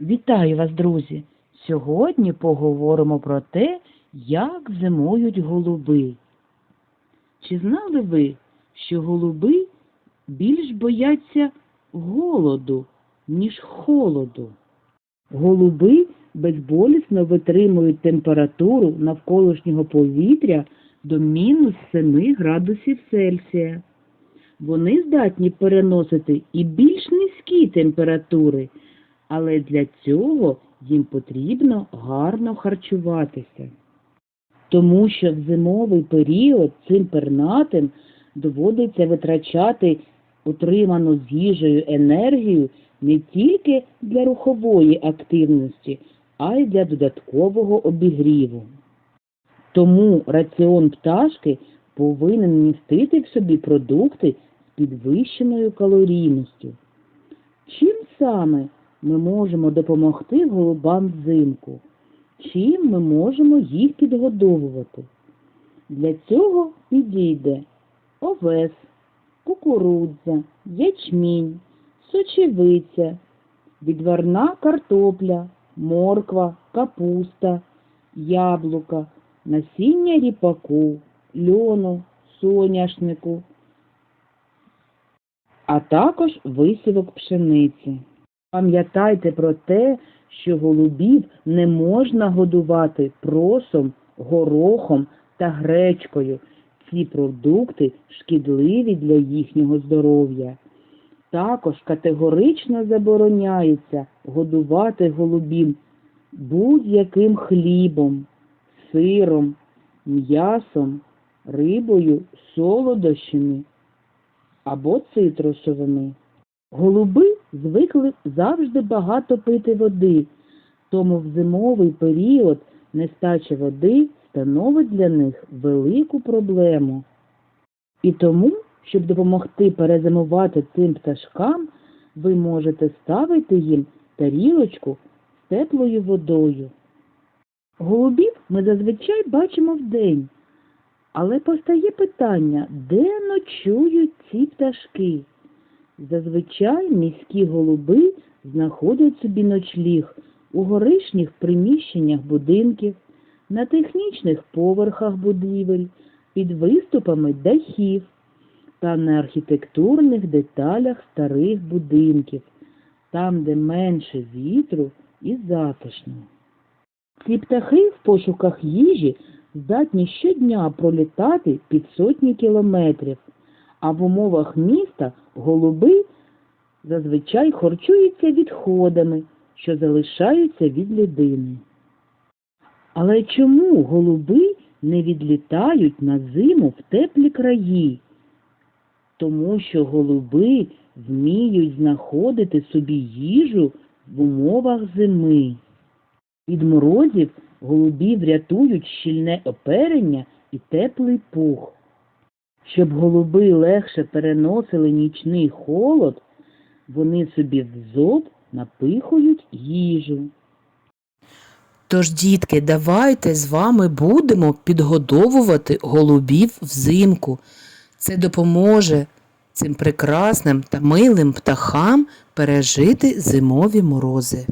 Вітаю вас, друзі! Сьогодні поговоримо про те, як зимують голуби. Чи знали ви, що голуби більш бояться голоду, ніж холоду? Голуби безболісно витримують температуру навколишнього повітря до мінус 7 градусів Цельсія. Вони здатні переносити і більш низькі температури, але для цього їм потрібно гарно харчуватися. Тому що в зимовий період цим пернатим доводиться витрачати утриману з їжею енергію не тільки для рухової активності, а й для додаткового обігріву. Тому раціон пташки повинен містити в собі продукти з підвищеною калорійністю. Чим саме ми можемо допомогти голубам взимку? Чим ми можемо їх підгодовувати? Для цього підійде овес, кукурудза, ячмінь, сочевиця, відварна картопля, морква, капуста, яблука, насіння ріпаку, льону, соняшнику, а також висівок пшениці. Пам'ятайте про те, що голубів не можна годувати просом, горохом та гречкою. Ці продукти шкідливі для їхнього здоров'я. Також категорично забороняється годувати голубів будь-яким хлібом, сиром, м'ясом, рибою, солодощами або цитрусовими. Голуби звикли завжди багато пити води, тому в зимовий період нестача води становить для них велику проблему. І тому, щоб допомогти перезимувати цим пташкам, ви можете ставити їм тарілочку з теплою водою. Голубів ми зазвичай бачимо вдень, але постає питання, де ночують ці пташки? Зазвичай міські голуби знаходять собі ночліг у горишніх приміщеннях будинків, на технічних поверхах будівель, під виступами дахів та на архітектурних деталях старих будинків, там, де менше вітру і затишно. Ці птахи в пошуках їжі здатні щодня пролітати під сотні кілометрів, а в умовах міста голуби зазвичай харчуються відходами, що залишаються від людини. Але чому голуби не відлітають на зиму в теплі краї? Тому що голуби вміють знаходити собі їжу в умовах зими. Від морозів голубів рятують щільне оперення і теплий пух. Щоб голуби легше переносили нічний холод, вони собі в зоб напихують їжу. Тож, дітки, давайте з вами будемо підгодовувати голубів взимку. Це допоможе цим прекрасним та милим птахам пережити зимові морози.